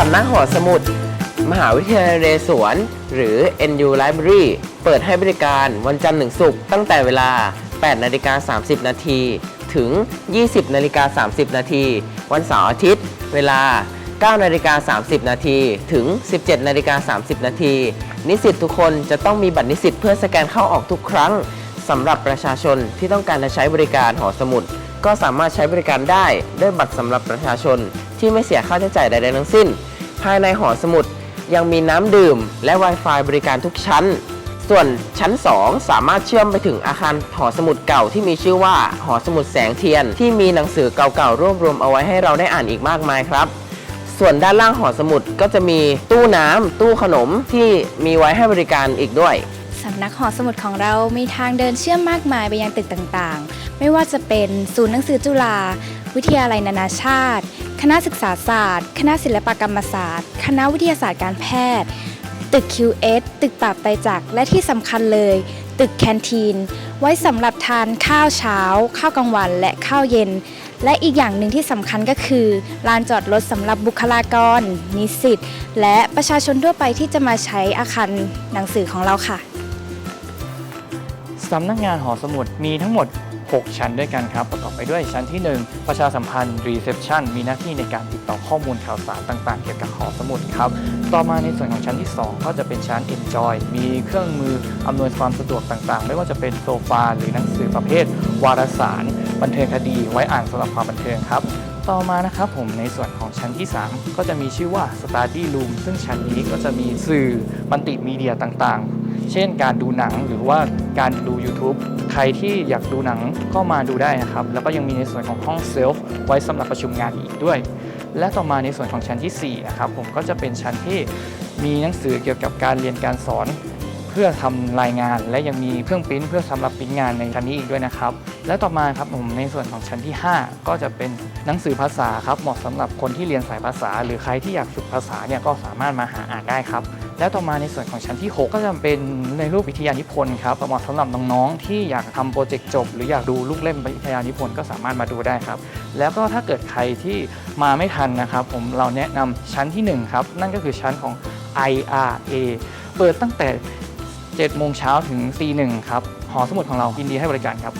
สำนักหอสมุด มหาวิทยาลัยเรศวร หรือ NU Library เปิดให้บริการวันจันทร์ถึงศุกร์ตั้งแต่เวลา 8 นาฬิกา 30 นาทีถึง 20 นาฬิกา 30 นาที วันเสาร์อาทิตย์ เวลา 9 นาฬิกา 30 นาทีถึง 17 นาฬิกา 30 นาที นิสิตทุกคนจะต้องมีบัตรนิสิตเพื่อสแกนเข้าออกทุกครั้งสำหรับประชาชนที่ต้องการจะใช้บริการหอสมุด ก็สามารถใช้บริการได้ด้วยบัตรสำหรับประชาชน ที่ไม่เสียค่าใช้จ่ายใดๆทั้งสิ้น ภายในหอสมุดยังมีน้ำดื่ม และ Wi-Fi บริการทุกชั้น ส่วนชั้น 2 สามารถเชื่อมไปถึงอาคารหอสมุดเก่าที่มีชื่อว่าหอสมุดแสงเทียน ที่มีหนังสือเก่าๆรวบรวมเอาไว้ให้เราได้อ่านอีกมากมายครับส่วนด้านล่างหอสมุดก็จะมีตู้น้ำตู้ขนมที่มีไว้ให้บริการอีกด้วย สำนักหอสมุดของเรามีทางเดินเชื่อมมากมายไปยังตึกต่างๆ ไม่ว่าจะเป็นศูนย์หนังสือจุฬา วิทยาลัยนานาชาติ คณะศึกษาศาสตร์ คณะศิลปกรรมศาสตร์ คณะวิทยาศาสตร์การแพทย์ ตึก QS ตึกปราบไตจักรและที่สำคัญเลย ตึกแคนทีน ไว้สำหรับทานข้าวเช้า ข้าวกลางวันและข้าวเย็น และอีกอย่างหนึ่งที่สำคัญก็คือลานจอดรถสำหรับบุคลากร นิสิตและประชาชนทั่วไปที่จะมาใช้อาคารหนังสือของเราค่ะ สำนักงานหอสมุดมีทั้งหมด 6 ชั้นด้วยกันครับ ประกอบไปด้วยชั้นที่ 1 ประชาสัมพันธ์ Reception มีหน้าที่ในการติดต่อข้อมูลข่าวสารต่างๆ เกี่ยวกับหอสมุดครับ ต่อมาในส่วนของชั้นที่ 2 ก็จะเป็นชั้น Enjoy มีเครื่องมืออำนวยความสะดวกต่างๆ ไม่ว่าจะเป็นโซฟาหรือหนังสือประเภท วารสาร บันเทิงคดีไว้อ่านสำหรับความบันเทิงครับต่อมานะครับผมในส่วนของชั้นที่ 3 ก็จะมีชื่อว่า Study Room ซึ่งชั้นนี้ก็จะมีสื่อมัลติมีเดียต่างๆ เช่นการดูหนังหรือว่าการดู YouTube ใครที่อยากดูหนังก็มาดูได้นะครับ แล้วก็ยังมีในส่วนของห้องเซลฟ์ไว้สำหรับประชุมงานอีกด้วย และต่อมาในส่วนของชั้นที่4นะครับผมก็จะเป็นชั้นที่มีหนังสือเกี่ยวกับการเรียนการสอน เพื่อทำรายงาน และยังมีเครื่องปริ้นเพื่อสำหรับปริ้นงานในชั้นนี้อีกด้วยนะครับ และต่อมาครับผมในส่วนของชั้นที่ 5 ก็จะเป็นหนังสือภาษาครับเหมาะสำหรับคนที่เรียนสายภาษา หรือใครที่อยากฝึกภาษาเนี่ยก็สามารถมาหาอ่านได้ครับ และต่อมาในส่วนของชั้นที่ 6 ก็จะเป็นในรูปวิทยานิพนธ์ครับเหมาะสำหรับน้องๆที่อยากทำโปรเจกต์จบ หรืออยากดูลูกเล่มวิทยานิพนธ์ก็สามารถมาดูได้ครับ แล้วก็ถ้าเกิดใครที่มาไม่ทันนะครับ ผมเราแนะนำชั้นที่หนึ่งครับ นั่นก็คือชั้นของ IRA เปิดตั้งแต่7โมงเช้าถึงตีหนึ่งครับหอสมุดของเรายินดีให้บริการครับ